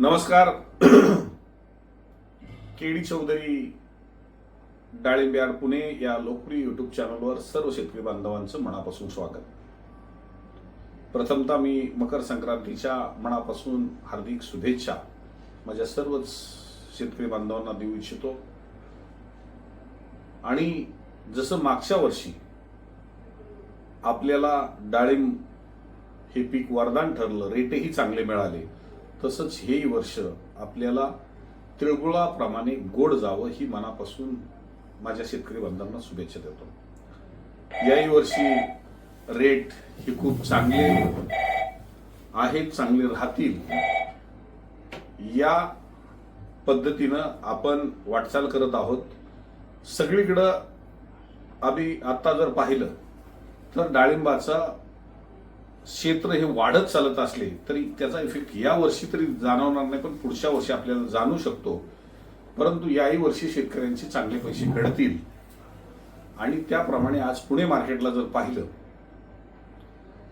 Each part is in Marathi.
नमस्कार. केडी चौधरी डाळिंब्यार पुणे या लोकप्रिय युट्यूब चॅनलवर सर्व शेतकरी बांधवांचं मनापासून स्वागत. प्रथमतः मी मकर संक्रांतीच्या मनापासून हार्दिक शुभेच्छा माझ्या सर्वच शेतकरी बांधवांना देऊ इच्छितो. आणि जसं मागच्या वर्षी आपल्याला डाळिंब हे पीक वरदान ठरलं रेटही चांगले मिळाले तसंच हेही वर्ष आपल्याला तिळगुळाप्रमाणे गोड जावं ही मनापासून माझ्या शेतकरी बांधवांना शुभेच्छा देतो. याही वर्षी रेट हे खूप चांगले आहेत चांगले राहतील. या पद्धतीनं आपण वाटचाल करत आहोत. सगळीकडं आम्ही आता जर पाहिलं तर डाळिंबाचा क्षेत्र हे वाढत चालत असले तरी त्याचा इफेक्ट या वर्षी तरी जाणवणार नाही पण पुढच्या वर्षी आपल्याला जाणू शकतो. परंतु याही वर्षी शेतकऱ्यांचे चांगले पैसे घडतील. आणि त्याप्रमाणे आज पुणे मार्केटला जर पाहिलं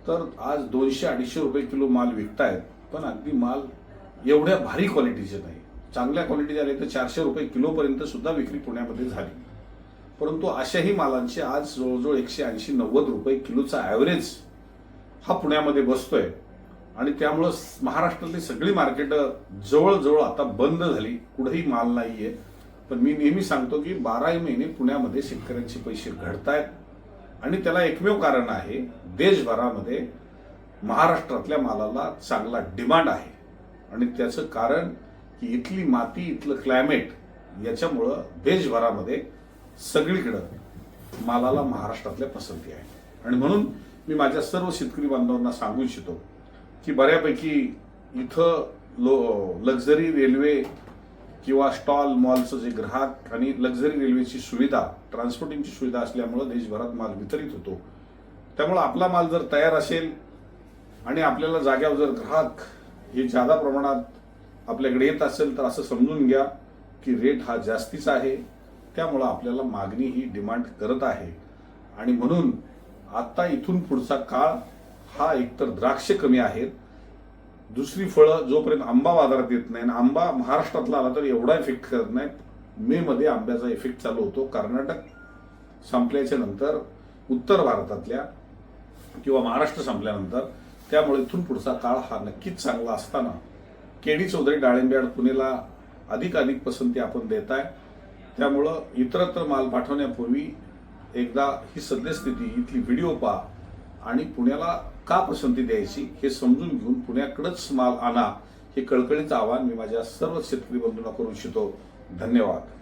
तर आज दोनशे अडीचशे रुपये किलो माल विकतायत पण अगदी माल एवढ्या भारी क्वालिटीचे नाही. चांगल्या क्वालिटीचे आले तर चारशे रुपये किलोपर्यंत सुद्धा विक्री पुण्यामध्ये झाली. परंतु अशाही मालांचे आज जवळजवळ एकशे ऐंशी नव्वद रुपये किलोचा ॲव्हरेज हा पुण्यामध्ये बसतोय. आणि त्यामुळं महाराष्ट्रातली सगळी मार्केटं जवळजवळ आता बंद झाली. कुठेही माल नाही आहे पण मी नेहमी सांगतो की बाराही महिने पुण्यामध्ये शेतकऱ्यांचे पैसे घडतायत. आणि त्याला एकमेव कारण आहे देशभरामध्ये महाराष्ट्रातल्या मालाला चांगला डिमांड आहे. आणि त्याचं कारण की इथली माती इथलं क्लायमेट याच्यामुळं देशभरामध्ये सगळीकडं मालाला महाराष्ट्रातल्या पसंती आहे. आणि म्हणून मी माझ्या सर्व शेतकरी बांधवांना सांगू इच्छितो की बऱ्यापैकी इथं लो लक्झरी रेल्वे किंवा स्टॉल मॉलचं जे ग्राहक आणि लक्झरी रेल्वेची सुविधा ट्रान्सपोर्टिंगची सुविधा असल्यामुळं देशभरात माल वितरित होतो. त्यामुळं आपला माल जर तयार असेल आणि आपल्याला जाग्यावर जर ग्राहक हे जादा प्रमाणात आपल्याकडे येत असेल तर असं समजून घ्या की रेट हा जास्तीचा आहे. त्यामुळं आपल्याला मागणी ही डिमांड करत आहे. आणि म्हणून आता इथून पुढचा काळ हा एकतर द्राक्ष कमी आहेत. दुसरी फळं जोपर्यंत आंबा बाजारात येत नाही आणि आंबा महाराष्ट्रातला आला तर एवढा इफेक्ट करत नाही मे मध्ये आंब्याचा इफेक्ट चालू होतो. कर्नाटक संपल्याच्या नंतर उत्तर भारतातल्या किंवा महाराष्ट्र संपल्यानंतर त्यामुळे इथून पुढचा काळ हा नक्कीच चांगला असताना केडी चौधरी डाळिंब्याड पुणेला अधिक अधिक पसंती आपण देत आहे त्यामुळं इतरत्र माल पाठवण्यापूर्वी एकदा ही सद्यस्थिती इथली व्हिडिओ पहा आणि पुण्याला का पसंती द्यायची हे समजून घेऊन पुण्याकडेच माल आणा हे कळकळीचं आवाहन मी माझ्या सर्व शेतकरी बंधूंना करू इच्छितो. धन्यवाद.